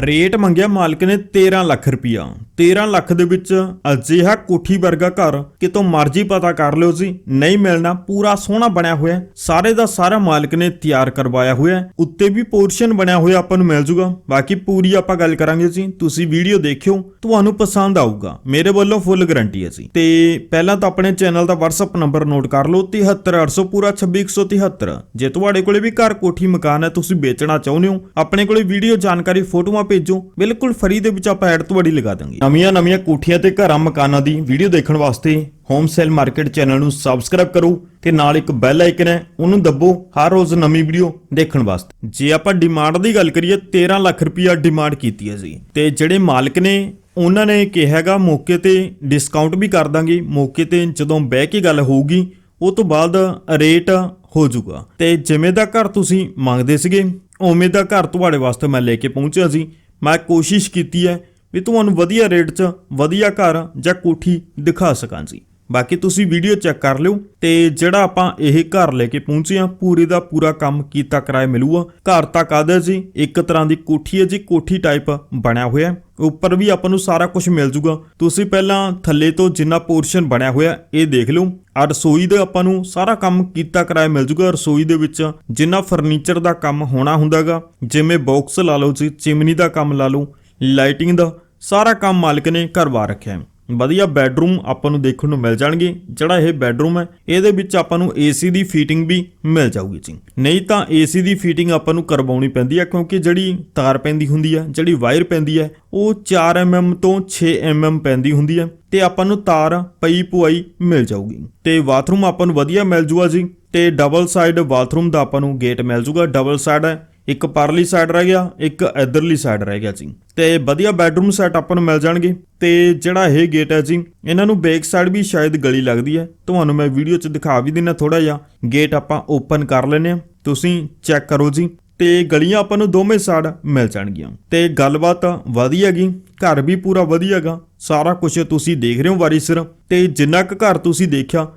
Rate ਮੰਗਿਆ ਮਾਲਕ ਨੇ 13 ਲੱਖ ਰੁਪਇਆ 13 ਲੱਖ ਦੇ ਵਿੱਚ ਅਜਿਹਾ ਕੋਠੀ ਵਰਗਾ ਘਰ ਕਿਤੋਂ ਮਰਜ਼ੀ ਪਤਾ ਕਰ ਲਿਓ ਜੀ। ਨਹੀਂ ਮਿਲਣਾ, ਪੂਰਾ ਸੋਹਣਾ ਬਣਿਆ ਹੋਇਆ ਸਾਰੇ ਦਾ ਸਾਰਾ ਮਾਲਕ ਨੇ ਤਿਆਰ ਕਰਵਾਇਆ ਹੋਇਆ ਉੱਤੇ ਵੀ ਪੋਰਸ਼ਨ ਬਣਿਆ ਹੋਇਆ ਆਪਾਂ ਨੂੰ ਮਿਲ ਜੂਗਾ। ਬਾਕੀ ਪੂਰੀ ਆਪਾਂ ਗੱਲ ਕਰਾਂਗੇ ਜੀ। ਤੁਸੀਂ ਵੀਡੀਓ ਦੇਖਿਓ, ਤੁਹਾਨੂੰ ਪਸੰਦ ਆਊਗਾ। ਮੇਰੇ ਵੱਲੋਂ ਫੁੱਲ ਗਾਰੰਟੀ ਹੈ ਜੀ। ਤੇ ਪਹਿਲਾਂ ਤਾਂ ਆਪਣੇ ਚੈਨਲ ਦਾ WhatsApp ਨੰਬਰ ਨੋਟ ਕਰ ਲਓ 73800 ਪੂਰਾ 26173 ਜੇ ਤੁਹਾਡੇ ਕੋਲੇ ਵੀ ਘਰ ਕੋਠੀ ਮਕਾਨ ਹੈ, ਤੁਸੀਂ ਵੇਚਣਾ ਚਾਹੁੰਦੇ ਹੋ, ਆਪਣੇ ਕੋਲੇ ਵੀਡੀਓ ਜਾਣਕਾਰੀ, ਫੋਟੋਆਂ ਭੇਜੋ। ਬਿਲਕੁਲ ਫਰੀ ਦੇ ਵਿੱਚ ਆਪਾਂ ਐਡ ਤੁਹਾਡੀ ਲਗਾ ਦਾਂਗੇ। ਨਵੀਆਂ ਨਵੀਆਂ ਕੋਠੀਆਂ ਤੇ ਘਰਾਂ ਮਕਾਨਾਂ ਦੀ ਵੀਡੀਓ ਦੇਖਣ ਵਾਸਤੇ ਹੋਮ ਸੇਲ ਮਾਰਕੀਟ ਚੈਨਲ ਨੂੰ ਸਬਸਕ੍ਰਾਈਬ ਕਰੋ ਤੇ ਨਾਲ ਇੱਕ ਬੈਲ ਆਈਕਨ ਹੈ, ਉਹਨੂੰ ਦੱਬੋ ਹਰ ਰੋਜ਼ ਨਵੀਂ ਵੀਡੀਓ ਦੇਖਣ ਵਾਸਤੇ। ਜੇ ਆਪਾਂ ਡਿਮਾਂਡ ਦੀ ਗੱਲ ਕਰੀਏ 13 ਲੱਖ ਰੁਪਇਆ ਡਿਮਾਂਡ ਕੀਤੀ ਹੈ ਜੀ। ਤੇ ਜਿਹੜੇ ਮਾਲਕ ਨੇ, ਉਹਨਾਂ ਨੇ ਕਿਹਾਗਾ ਮੌਕੇ ਤੇ ਡਿਸਕਾਊਂਟ ਵੀ ਕਰ ਦਾਂਗੇ। ਮੌਕੇ ਤੇ ਜਦੋਂ ਬਹਿ ਕੇ ਗੱਲ ਹੋਊਗੀ, ਉਹ ਤੋਂ ਬਾਅਦ ਰੇਟ ਹੋ ਜਾਊਗਾ। ਤੇ ਜਿਵੇਂ ਦਾ ਘਰ ਤੁਸੀਂ ਮੰਗਦੇ ਸੀਗੇ ਉਵੇਂ ਦਾ ਘਰ ਤੁਹਾਡੇ ਵਾਸਤੇ ਮੈਂ ਲੈ ਕੇ ਪਹੁੰਚਿਆ ਸੀ। ਮੈਂ ਕੋਸ਼ਿਸ਼ ਕੀਤੀ ਹੈ ਵੀ ਤੁਹਾਨੂੰ ਵਧੀਆ ਰੇਟ 'ਚ ਵਧੀਆ ਘਰ ਜਾਂ ਕੋਠੀ ਦਿਖਾ ਸਕਾਂ ਜੀ ਬਾਕੀ ਤੁਸੀਂ ਵੀਡੀਓ ਚੈੱਕ ਕਰ ਲਿਓ ਤੇ ਜਿਹੜਾ ਆਪਾਂ ਇਹ ਘਰ ਲੈ ਕੇ ਪਹੁੰਚੇ ਆ ਪੂਰੇ ਦਾ ਪੂਰਾ ਕੰਮ ਕੀਤਾ ਕਰਾਏ ਮਿਲੂਗਾ। ਘਰ ਤਾਂ ਆਦਾ ਜੀ? ਇੱਕ ਤਰ੍ਹਾਂ ਦੀ ਕੋਠੀ ਹੈ ਜੀ, ਕੋਠੀ ਟਾਈਪ ਬਣਿਆ ਹੋਇਆ ਉੱਪਰ ਵੀ ਆਪਾਂ ਨੂੰ ਸਾਰਾ ਕੁਝ ਮਿਲ ਜੂਗਾ। ਤੁਸੀਂ ਪਹਿਲਾਂ ਥੱਲੇ ਤੋਂ ਜਿੰਨਾ ਪੋਰਸ਼ਨ ਬਣਿਆ ਹੋਇਆ, ਇਹ ਦੇਖ ਲਓ। ਆ ਰਸੋਈ ਦੇ ਆਪਾਂ ਨੂੰ ਸਾਰਾ ਕੰਮ ਕੀਤਾ ਕਿਰਾਇਆ ਮਿਲ ਜੂਗਾ। ਰਸੋਈ ਦੇ ਵਿੱਚ ਜਿੰਨਾ ਫਰਨੀਚਰ ਦਾ ਕੰਮ ਹੋਣਾ ਹੁੰਦਾਗਾ ਜਿਵੇਂ ਬਾਕਸ ਲਾ ਲਓ ਜੀ, ਚਿਮਨੀ ਦਾ ਕੰਮ ਲਾ ਲਓ ਲਾਈਟਿੰਗ ਦਾ, ਸਾਰਾ ਕੰਮ ਮਾਲਕ ਨੇ ਕਰਵਾ ਰੱਖਿਆ ਹੈ। ਵਧੀਆ ਬੈੱਡਰੂਮ ਆਪਾਂ ਨੂੰ ਦੇਖਣ ਨੂੰ ਮਿਲ ਜਾਣਗੇ। ਜਿਹੜਾ ਇਹ ਬੈੱਡਰੂਮ ਹੈ, ਇਹਦੇ ਵਿੱਚ ਆਪਾਂ ਨੂੰ ਏਸੀ ਦੀ ਫੀਟਿੰਗ ਵੀ ਮਿਲ ਜਾਊਗੀ ਜੀ। ਨਹੀਂ ਤਾਂ ਏਸੀ ਦੀ ਫੀਟਿੰਗ ਆਪਾਂ ਨੂੰ ਕਰਵਾਉਣੀ ਪੈਂਦੀ ਹੈ, ਕਿਉਂਕਿ ਜਿਹੜੀ ਤਾਰ ਪੈਂਦੀ ਹੁੰਦੀ ਹੈ, ਜਿਹੜੀ ਵਾਇਰ ਪੈਂਦੀ ਹੈ, ਉਹ 4 mm ਤੋਂ 6 mm ਪੈਂਦੀ ਹੁੰਦੀ ਹੈ ਤੇ ਆਪਾਂ ਨੂੰ ਤਾਰ ਪਈ ਪੁਆਈ ਮਿਲ ਜਾਊਗੀ। ਤੇ ਬਾਥਰੂਮ ਆਪਾਂ ਨੂੰ ਵਧੀਆ ਮਿਲ ਜੂਗਾ ਜੀ, ਤੇ ਡਬਲ ਸਾਈਡ ਬਾਥਰੂਮ ਦਾ ਆਪਾਂ ਨੂੰ ਗੇਟ ਮਿਲ ਜੂਗਾ। ਡਬਲ ਸਾਈਡ ਹੈ ਇੱਕ ਪਰਲੀ ਸਾਈਡ ਰਹਿ ਗਿਆ, ਇੱਕ ਇਧਰਲੀ ਸਾਈਡ ਰਹਿ ਗਿਆ ਜੀ। ਤੇ ਵਧੀਆ ਬੈਡਰੂਮ ਸੈਟ ਆਪਾਂ ਨੂੰ ਮਿਲ ਜਾਣਗੇ। ਤੇ ਜਿਹੜਾ ਇਹ ਗੇਟ ਹੈ ਜੀ, ਇਹਨਾਂ ਨੂੰ ਬੈਕ ਸਾਈਡ ਵੀ ਸ਼ਾਇਦ ਗਲੀ ਲੱਗਦੀ ਹੈ। ਤੁਹਾਨੂੰ ਮੈਂ ਵੀਡੀਓ 'ਚ ਦਿਖਾ ਵੀ ਦਿੰਨਾ ਥੋੜਾ ਜਿਹਾ। ਗੇਟ ਆਪਾਂ ਓਪਨ ਕਰ ਲੈਨੇ ਆ ਤੁਸੀਂ ਚੈੱਕ ਕਰੋ ਜੀ। ਤੇ ਗਲੀਆਂ ਆਪਾਂ ਨੂੰ ਦੋਵੇਂ ਸਾਈਡ ਮਿਲ ਜਾਣਗੀਆਂ। ਤੇ ਗੱਲਬਾਤ ਵਧੀਆ ਗਈ ਘਰ ਵੀ ਪੂਰਾ ਵਧੀਆਗਾ ਸਾਰਾ ਕੁਝ ਤੁਸੀਂ ਦੇਖ ਰਹੇ ਹੋ ਵਾਰੀ ਸਿਰ। ਤੇ ਜਿੰਨਾ ਕੁ ਘਰ ਤੁਸੀਂ ਦੇਖਿਆ,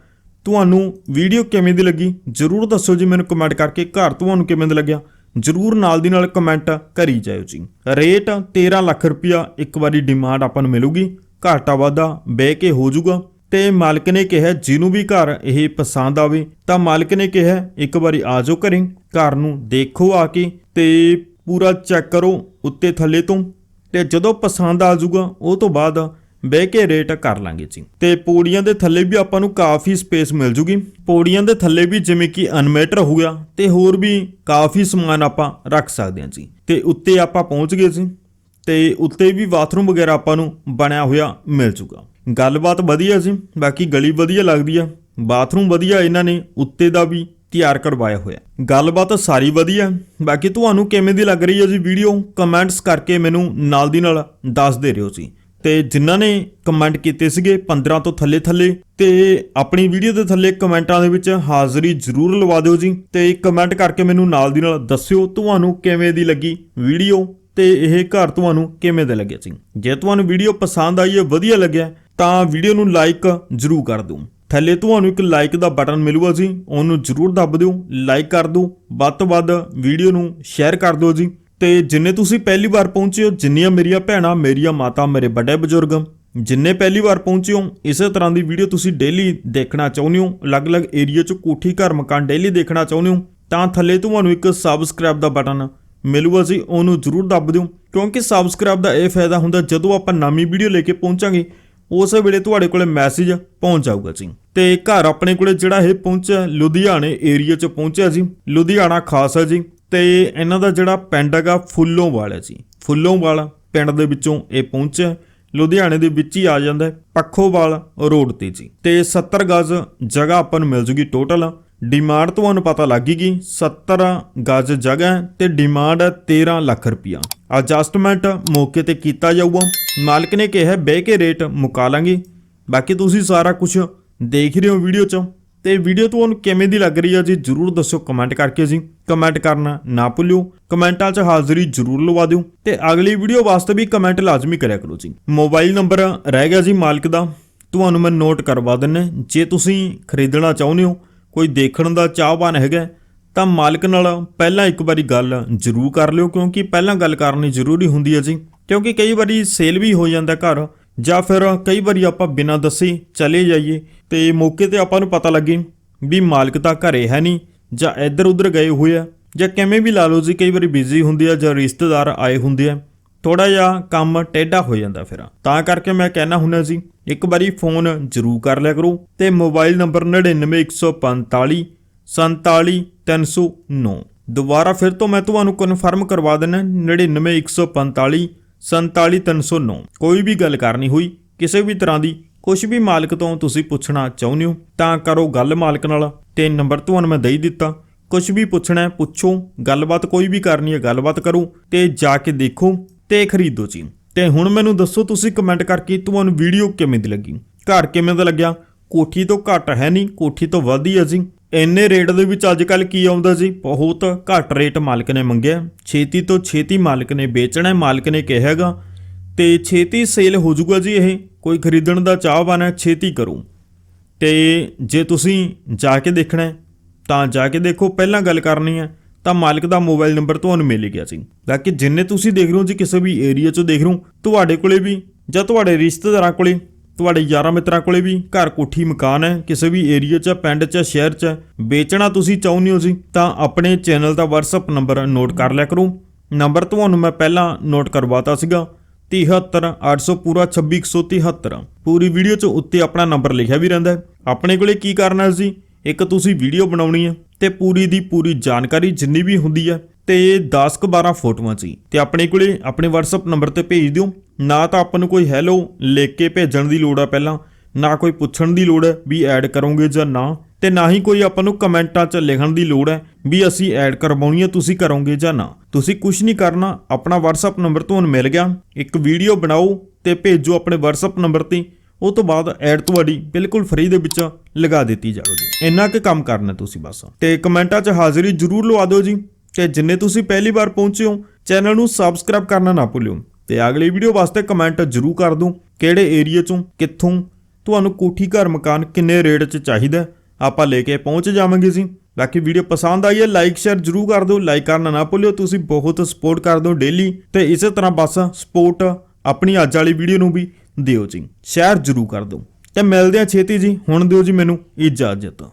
ਤੁਹਾਨੂੰ ਵੀਡੀਓ ਕਿਵੇਂ ਦੀ ਲੱਗੀ, ਜਰੂਰ ਦੱਸੋ ਜੀ ਮੈਨੂੰ ਕਮੈਂਟ ਕਰਕੇ। ਘਰ ਤੁਹਾਨੂੰ ਕਿਵੇਂ ਦਾ ਲੱਗਿਆ? ਜਰੂਰ ਨਾਲ ਦੀ ਨਾਲ ਕਮੈਂਟ ਕਰੀ ਜਾਇਓ ਜੀ। ਰੇਟ 13 ਲੱਖ ਰੁਪਇਆ ਇੱਕ ਵਾਰੀ ਡਿਮਾਂਡ ਆਪਾਂ ਨੂੰ ਮਿਲੂਗੀ, ਘਾਟਾ ਵਾਧਾ ਬਹਿ ਕੇ ਹੋ ਜਾਊਗਾ। ਤੇ ਮਾਲਕ ਨੇ ਕਿਹਾ, ਜਿਹਨੂੰ ਵੀ ਘਰ ਇਹ ਪਸੰਦ ਆਵੇ, ਤਾਂ ਮਾਲਕ ਨੇ ਕਿਹਾ, ਇੱਕ ਵਾਰੀ ਆ ਜਾਓ ਘਰੇ, ਘਰ ਨੂੰ ਦੇਖੋ ਆ ਕੇ ਤੇ ਪੂਰਾ ਚੈੱਕ ਕਰੋ ਉੱਤੇ ਥੱਲੇ ਤੋਂ। ਤੇ ਜਦੋਂ ਪਸੰਦ ਆ ਜਾਊਗਾ, ਉਹ ਤੋਂ ਬਾਅਦ ਬਹਿ ਕੇ ਰੇਟ ਕਰ ਲਾਂਗੇ ਜੀ। ਤੇ ਪੌੜੀਆਂ ਦੇ ਥੱਲੇ ਵੀ ਆਪਾਂ ਨੂੰ ਕਾਫੀ ਸਪੇਸ ਮਿਲ ਜੂਗੀ। ਪੌੜੀਆਂ ਦੇ ਥੱਲੇ ਵੀ ਜਿਵੇਂ ਕਿ ਅਨਮੇਟਰ ਹੋ ਗਿਆ ਤੇ ਹੋਰ ਵੀ ਕਾਫੀ ਸਮਾਨ ਆਪਾਂ ਰੱਖ ਸਕਦੇ ਹਾਂ ਜੀ। ਤੇ ਉੱਤੇ ਆਪਾਂ ਪਹੁੰਚ ਗਏ ਸੀ ਤੇ ਉੱਤੇ ਵੀ ਬਾਥਰੂਮ ਵਗੈਰਾ ਆਪਾਂ ਨੂੰ ਬਣਿਆ ਹੋਇਆ ਮਿਲ ਜੂਗਾ। ਗੱਲਬਾਤ ਵਧੀਆ ਜੀ, ਬਾਕੀ ਗਲੀ ਵਧੀਆ ਲੱਗਦੀ ਆ। ਬਾਥਰੂਮ ਵਧੀਆ ਇਹਨਾਂ ਨੇ, ਉੱਤੇ ਦਾ ਵੀ ਤਿਆਰ ਕਰਵਾਇਆ ਹੋਇਆ। ਗੱਲਬਾਤ ਸਾਰੀ ਵਧੀਆ। ਬਾਕੀ ਤੁਹਾਨੂੰ ਕਿਵੇਂ ਦੀ ਲੱਗ ਰਹੀ ਹੈ ਜੀ ਵੀਡੀਓ ਕਮੈਂਟਸ ਕਰਕੇ ਮੈਨੂੰ ਨਾਲ ਦੀ ਨਾਲ ਦੱਸ ਦੇ ਰਿਓ ਜੀ। ਤੇ ਜਿਨ੍ਹਾਂ ਨੇ ਕਮੈਂਟ ਕੀਤੇ ਸੀਗੇ 15 ਤੋਂ ਥੱਲੇ ਥੱਲੇ, ਤੇ ਆਪਣੀ ਵੀਡੀਓ ਦੇ ਥੱਲੇ ਕਮੈਂਟਾਂ ਦੇ ਵਿੱਚ ਹਾਜ਼ਰੀ ਜ਼ਰੂਰ ਲਵਾ ਦਿਓ ਜੀ ਤੇ ਕਮੈਂਟ ਕਰਕੇ ਮੈਨੂੰ ਨਾਲ ਦੀ ਨਾਲ ਦੱਸਿਓ ਤੁਹਾਨੂੰ ਕਿਵੇਂ ਦੀ ਲੱਗੀ ਵੀਡੀਓ ਤੇ ਇਹ ਘਰ ਤੁਹਾਨੂੰ ਕਿਵੇਂ ਦਾ ਲੱਗਿਆ ਸੀ ਜੇ ਤੁਹਾਨੂੰ ਵੀਡੀਓ ਪਸੰਦ ਆਈ ਹੈ, ਵਧੀਆ ਲੱਗਿਆ, ਤਾਂ ਵੀਡੀਓ ਨੂੰ ਲਾਈਕ ਜ਼ਰੂਰ ਕਰ ਦਿਓ। ਥੱਲੇ ਤੁਹਾਨੂੰ ਇੱਕ ਲਾਈਕ ਦਾ ਬਟਨ ਮਿਲੂਗਾ ਜੀ, ਉਹਨੂੰ ਜ਼ਰੂਰ ਦੱਬ ਦਿਓ ਲਾਈਕ ਕਰ ਦਿਓ, ਵੱਧ ਤੋਂ ਵੱਧ ਵੀਡੀਓ ਨੂੰ ਸ਼ੇਅਰ ਕਰ ਦਿਓ ਜੀ। ਤੇ ਜਿੰਨੇ ਤੁਸੀਂ ਪਹਿਲੀ ਵਾਰ ਪਹੁੰਚੇ ਹੋ, ਜਿੰਨੀਆਂ ਮੇਰੀਆਂ ਭੈਣਾਂ, ਮੇਰੀਆਂ ਮਾਤਾ, ਮੇਰੇ ਵੱਡੇ ਬਜ਼ੁਰਗ, ਜਿੰਨੇ ਪਹਿਲੀ ਵਾਰ ਪਹੁੰਚੇ ਹੋ, ਇਸੇ ਤਰ੍ਹਾਂ ਦੀ ਵੀਡੀਓ ਤੁਸੀਂ ਡੇਲੀ ਦੇਖਣਾ ਚਾਹੁੰਦੇ ਹੋ, ਅਲੱਗ-ਅਲੱਗ ਏਰੀਆ 'ਚ ਕੋਠੀ ਘਰ ਮਕਾਨ ਡੇਲੀ ਦੇਖਣਾ ਚਾਹੁੰਦੇ ਹੋ, ਤਾਂ ਥੱਲੇ ਤੁਹਾਨੂੰ ਇੱਕ ਸਬਸਕ੍ਰਾਈਬ ਦਾ ਬਟਨ ਮਿਲੂਗਾ ਜੀ, ਉਹਨੂੰ ਜ਼ਰੂਰ ਦੱਬ ਦਿਓ, ਕਿਉਂਕਿ ਸਬਸਕ੍ਰਾਈਬ ਦਾ ਇਹ ਫਾਇਦਾ ਹੁੰਦਾ, ਜਦੋਂ ਆਪਾਂ ਨਵੀਂ ਵੀਡੀਓ ਲੈ ਕੇ ਪਹੁੰਚਾਂਗੇ, ਉਸ ਵੇਲੇ ਤੁਹਾਡੇ ਕੋਲੇ ਮੈਸੇਜ ਪਹੁੰਚ ਜਾਊਗਾ ਜੀ। ਤੇ ਘਰ ਆਪਣੇ ਕੋਲੇ ਜਿਹੜਾ ਇਹ ਪਹੁੰਚਿਆ, ਲੁਧਿਆਣੇ ਏਰੀਆ 'ਚ ਪਹੁੰਚਿਆ ਜੀ, ਲੁਧਿਆਣਾ ਖਾਸ ਹੈ ਜੀ ਤੇ ਇਹਨਾਂ ਦਾ ਜਿਹੜਾ ਪਿੰਡ ਹੈਗਾ ਫੁੱਲੋਂ ਵਾਲਾ ਜੀ। ਫੁੱਲੋਂ ਵਾਲਾ ਪਿੰਡ ਦੇ ਵਿੱਚੋਂ ਇਹ ਪਹੁੰਚਿਆ ਲੁਧਿਆਣੇ ਦੇ ਵਿੱਚ ਹੀ ਆ ਜਾਂਦਾ ਹੈ, ਪੱਖੋਵਾਲ ਰੋਡ ਤੇ ਜੀ। ਤੇ 70 ਗਜ਼ ਜਗ੍ਹਾ ਆਪਾਂ ਨੂੰ ਮਿਲ ਜੂਗੀ ਟੋਟਲ ਡਿਮਾਂਡ ਤੁਹਾਨੂੰ ਪਤਾ ਲੱਗ ਗਈ 70 ਗਜ਼ ਜਗ੍ਹਾ ਹੈ ਤੇ ਡਿਮਾਂਡ ਹੈ 13 ਲੱਖ ਰੁਪਇਆ ਐਡਜਸਟਮੈਂਟ ਮੌਕੇ ਤੇ ਕੀਤਾ ਜਾਊਗਾ। ਮਾਲਕ ਨੇ ਕਿਹਾ ਬਹਿ ਕੇ ਰੇਟ ਮੁਕਾ ਲਾਂਗੇ। ਬਾਕੀ ਤੁਸੀਂ ਸਾਰਾ ਕੁਝ ਦੇਖ ਰਹੇ ਹੋ ਵੀਡੀਓ 'ਚ। ਤੇ ਵੀਡੀਓ ਤੁਹਾਨੂੰ ਕਿਵੇਂ ਦੀ ਲੱਗ ਰਹੀ ਹੈ ਜੀ, ਜਰੂਰ ਦੱਸਿਓ ਕਮੈਂਟ ਕਰਕੇ ਜੀ। ਕਮੈਂਟ ਕਰਨਾ ਨਾ ਭੁੱਲਿਓ ਕਮੈਂਟਾਂ 'ਚ ਹਾਜ਼ਰੀ ਜਰੂਰ ਲਵਾ ਦਿਓ ਤੇ ਅਗਲੀ ਵੀਡੀਓ ਵਾਸਤੇ ਵੀ ਕਮੈਂਟ ਲਾਜ਼ਮੀ ਕਰਿਆ ਕਰੋ ਜੀ। ਮੋਬਾਈਲ ਨੰਬਰ ਰਹਿ ਗਿਆ ਜੀ ਮਾਲਕ ਦਾ। ਤੁਹਾਨੂੰ ਮੈਂ ਨੋਟ ਕਰਵਾ ਦਿੰਨਾ ਜੇ ਤੁਸੀਂ ਖਰੀਦਣਾ ਚਾਹੁੰਦੇ ਹੋ, ਕੋਈ ਦੇਖਣ ਦਾ ਚਾਹਵਾਨ ਹੈਗਾ ਤਾਂ ਮਾਲਕ ਨਾਲ ਪਹਿਲਾਂ ਇੱਕ ਵਾਰੀ ਗੱਲ ਜ਼ਰੂਰ ਕਰ ਲਿਓ, ਕਿਉਂਕਿ ਪਹਿਲਾਂ ਗੱਲ ਕਰਨੀ ਜ਼ਰੂਰੀ ਹੁੰਦੀ ਹੈ ਜੀ। ਕਿਉਂਕਿ ਕਈ ਵਾਰੀ ਸੇਲ ਵੀ ਹੋ ਜਾਂਦਾ ਘਰ, ਜਾਂ ਫਿਰ ਕਈ ਵਾਰੀ ਆਪਾਂ ਬਿਨਾਂ ਦੱਸੇ ਚਲੇ ਜਾਈਏ ਤੇ ਮੌਕੇ ਤੇ ਆਪਾਂ ਨੂੰ ਪਤਾ ਲੱਗੇ ਵੀ ਮਾਲਕ ਤਾਂ ਘਰੇ ਹੈ ਨਹੀਂ, ਜਾਂ ਇੱਧਰ ਉੱਧਰ ਗਏ ਹੋਏ ਆ, ਜਾਂ ਕਿਵੇਂ ਵੀ ਲਾ ਲਓ ਜੀ, ਕਈ ਵਾਰੀ ਬਿਜ਼ੀ ਹੁੰਦੇ ਆ ਜਾਂ ਰਿਸ਼ਤੇਦਾਰ ਆਏ ਹੁੰਦੇ ਆ ਥੋੜਾ ਜਿਹਾ ਕੰਮ ਟੇਢਾ ਹੋ ਜਾਂਦਾ ਫਿਰ। ਤਾਂ ਕਰਕੇ ਮੈਂ ਕਹਿਣਾ ਹੁੰਦਾ ਜੀ, ਇੱਕ ਵਾਰੀ ਫੋਨ ਜ਼ਰੂਰ ਕਰ ਲਿਆ ਕਰੋ ਤੇ ਮੋਬਾਈਲ ਨੰਬਰ 99145 47309 ਦੁਬਾਰਾ ਫਿਰ ਤੋਂ ਮੈਂ ਤੁਹਾਨੂੰ ਕਨਫਰਮ ਕਰਵਾ ਦਿੰਦਾ 99145 47309 ਕੋਈ ਵੀ ਗੱਲ ਕਰਨੀ ਹੋਈ, ਕਿਸੇ ਵੀ ਤਰ੍ਹਾਂ ਦੀ ਕੁਝ ਵੀ ਮਾਲਕ ਤੋਂ ਤੁਸੀਂ ਪੁੱਛਣਾ ਚਾਹੁੰਦੇ ਹੋ, ਤਾਂ ਕਰੋ ਗੱਲ ਮਾਲਕ ਨਾਲ, ਤੇ ਨੰਬਰ ਤੁਹਾਨੂੰ ਮੈਂ ਦੇ ਦਿੱਤਾ। ਕੁਝ ਵੀ ਪੁੱਛਣਾ ਹੈ, ਪੁੱਛੋ, ਗੱਲਬਾਤ ਕੋਈ ਵੀ ਕਰਨੀ ਹੈ, ਗੱਲਬਾਤ ਕਰੋ, ਤੇ ਜਾ ਕੇ ਦੇਖੋ, ਤੇ ਖਰੀਦੋ ਜੀ ਤੇ ਹੁਣ ਮੈਨੂੰ ਦੱਸੋ ਤੁਸੀਂ ਕਮੈਂਟ ਕਰਕੇ ਤੁਹਾਨੂੰ ਵੀਡੀਓ ਕਿਵੇਂ ਦੀ ਲੱਗੀ? ਘਰ ਕਿਵੇਂ ਦਾ ਲੱਗਿਆ? ਕੋਠੀ ਤੋਂ ਘੱਟ ਹੈ ਨਹੀਂ, ਕੋਠੀ ਤੋਂ ਵੱਧ ਹੀ ਹੈ ਜੀ। ਇੰਨੇ ਰੇਟ ਦੇ ਵਿੱਚ ਅੱਜ ਕੱਲ ਕੀ ਆਉਂਦਾ ਜੀ? ਬਹੁਤ ਘੱਟ ਰੇਟ ਮਾਲਕ ਨੇ ਮੰਗਿਆ। ਛੇਤੀ ਤੋਂ ਛੇਤੀ ਮਾਲਕ ਨੇ ਵੇਚਣਾ ਹੈ, ਮਾਲਕ ਨੇ ਕਿਹਾ ਹੈਗਾ। ਤੇ ਛੇਤੀ ਸੇਲ ਹੋ ਜਾਊਗਾ ਜੀ ਇਹ। ਕੋਈ ਖਰੀਦਣ ਦਾ ਚਾਹਵਾਨ ਹੈ, ਛੇਤੀ ਕਰੋ। ਤੇ ਜੇ ਤੁਸੀਂ ਜਾ ਕੇ ਦੇਖਣਾ ਤਾਂ ਜਾ ਕੇ ਦੇਖੋ, ਪਹਿਲਾਂ ਗੱਲ ਕਰਨੀ ਹੈ, ਤਾਂ ਮਾਲਕ ਦਾ ਮੋਬਾਈਲ ਨੰਬਰ ਤੁਹਾਨੂੰ ਮਿਲ ਗਿਆ ਸੀ। ਬਾਕੀ ਜਿੰਨੇ ਤੁਸੀਂ ਦੇਖ ਰਹੇ ਹੋ ਜੀ, ਕਿਸੇ ਵੀ ਏਰੀਆ 'ਚੋਂ ਦੇਖ ਰਹੇ ਹੋ, ਤੁਹਾਡੇ ਕੋਲੇ ਵੀ, ਜਾਂ ਤੁਹਾਡੇ ਰਿਸ਼ਤੇਦਾਰਾਂ ਕੋਲੇ, ਤੁਹਾਡੇ ਯਾਰਾਂ ਮਿੱਤਰਾਂ ਕੋਲੇ ਵੀ ਘਰ ਕੋਠੀ ਮਕਾਨ ਹੈ, ਕਿਸੇ ਵੀ ਏਰੀਆ 'ਚ ਪਿੰਡ 'ਚ ਸ਼ਹਿਰ 'ਚ ਵੇਚਣਾ ਤੁਸੀਂ ਚਾਹੁੰਦੇ ਹੋ ਜੀ, ਤਾਂ ਆਪਣੇ ਚੈਨਲ ਦਾ WhatsApp ਨੰਬਰ ਨੋਟ ਕਰ ਲਿਆ ਕਰੋ। ਨੰਬਰ ਤੁਹਾਨੂੰ ਮੈਂ ਪਹਿਲਾਂ ਨੋਟ ਕਰਵਾਤਾ ਸੀਗਾ। 73800 ਪੂਰਾ 26173 ਪੂਰੀ ਵੀਡੀਓ 'ਚ ਉੱਤੇ ਆਪਣਾ ਨੰਬਰ ਲਿਖਿਆ ਵੀ ਰਹਿੰਦਾ ਹੈ। ਆਪਣੇ ਕੋਲੇ ਕੀ ਕਰਨਾ ਸੀ ਇੱਕ ਤੁਸੀਂ ਵੀਡੀਓ ਬਣਾਉਣੀ ਹੈ ਤੇ ਪੂਰੀ ਦੀ ਪੂਰੀ ਜਾਣਕਾਰੀ ਜਿੰਨੀ ਵੀ ਹੁੰਦੀ ਹੈ ਤੇ 10 ਕੁ 12 ਫੋਟੋਆਂ ਸੀ ਤੇ ਆਪਣੇ ਕੋਲੇ ਆਪਣੇ WhatsApp ਨੰਬਰ ਤੇ ਭੇਜ ਦਿਓ। ਨਾ ਤਾਂ ਆਪਾਂ ਨੂੰ ਕੋਈ ਹੈਲੋ ਲਿਖ ਕੇ ਭੇਜਣ ਦੀ ਲੋੜ ਆ ਪਹਿਲਾਂ। ਨਾ ਕੋਈ ਪੁੱਛਣ ਦੀ ਲੋੜ ਹੈ ਵੀ ਐਡ ਕਰੋਗੇ ਜਾਂ ਨਾ, ਤੇ ਨਾ ਹੀ ਕੋਈ ਆਪਾਂ ਨੂੰ ਕਮੈਂਟਾਂ 'ਚ ਲਿਖਣ ਦੀ ਲੋੜ ਹੈ ਵੀ ਅਸੀਂ ਐਡ ਕਰਵਾਉਣੀ ਹੈ ਤੁਸੀਂ ਕਰੋਗੇ ਜਾਂ ਨਾ। ਤੁਸੀਂ ਕੁਝ ਨਹੀਂ ਕਰਨਾ, ਆਪਣਾ WhatsApp ਨੰਬਰ ਤੁਹਾਨੂੰ ਮਿਲ ਗਿਆ। ਇੱਕ ਵੀਡੀਓ ਬਣਾਓ ਤੇ ਭੇਜੋ ਆਪਣੇ WhatsApp ਨੰਬਰ ਤੇ। ਉਹ ਤੋਂ ਬਾਅਦ ਐਡ ਤੁਹਾਡੀ ਬਿਲਕੁਲ ਫ੍ਰੀ ਦੇ ਵਿੱਚ ਲਗਾ ਦਿੱਤੀ ਜਾਵੇਗੀ ਇੰਨਾ ਕੁ ਕੰਮ ਕਰਨਾ ਤੁਸੀਂ ਬਸ। ਤੇ ਕਮੈਂਟਾਂ 'ਚ ਹਾਜ਼ਰੀ ਜ਼ਰੂਰ ਲਵਾ ਦਿਓ ਜੀ। ਤੇ ਜਿੰਨੇ ਤੁਸੀਂ ਪਹਿਲੀ ਵਾਰ ਪਹੁੰਚੇ ਹੋ, ਚੈਨਲ ਨੂੰ ਸਬਸਕ੍ਰਾਈਬ ਕਰਨਾ ਨਾ ਭੁੱਲਿਓ। ਤੇ ਅਗਲੀ ਵੀਡੀਓ ਵਾਸਤੇ ਕਮੈਂਟ ਜ਼ਰੂਰ ਕਰ ਦਿਓ। ਕਿਹੜੇ ਏਰੀਆ 'ਚੋਂ, ਕਿੱਥੋਂ ਤੁਹਾਨੂੰ ਕੋਠੀ, ਘਰ, ਮਕਾਨ ਕਿੰਨੇ ਰੇਟ 'ਚ ਚਾਹੀਦਾ ਆਪਾਂ ਲੈ ਕੇ ਪਹੁੰਚ ਜਾਵਾਂਗੇ ਜੀ। ਬਾਕੀ ਵੀਡੀਓ ਪਸੰਦ ਆਈ ਹੈ ਲਾਈਕ ਸ਼ੇਅਰ ਜ਼ਰੂਰ ਕਰ ਦਿਓ। ਲਾਈਕ ਕਰਨਾ ਨਾ ਭੁੱਲਿਓ, ਤੁਸੀਂ ਬਹੁਤ ਸਪੋਰਟ ਕਰ ਹੋ ਡੇਲੀ ਤੇ ਇਸੇ ਤਰ੍ਹਾਂ ਬਸ ਸਪੋਰਟ ਆਪਣੀ ਅੱਜ ਵਾਲੀ ਵੀਡੀਓ ਨੂੰ ਵੀ ਦਿਓ ਜੀ। ਸ਼ੇਅਰ ਜ਼ਰੂਰ ਕਰ ਦਿਓ। ਤੇ ਮਿਲਦੇ ਆ ਛੇਤੀ ਜੀ। ਹੁਣ ਦਿਓ ਜੀ ਮੈਨੂੰ ਇਜਾਜ਼ਤ।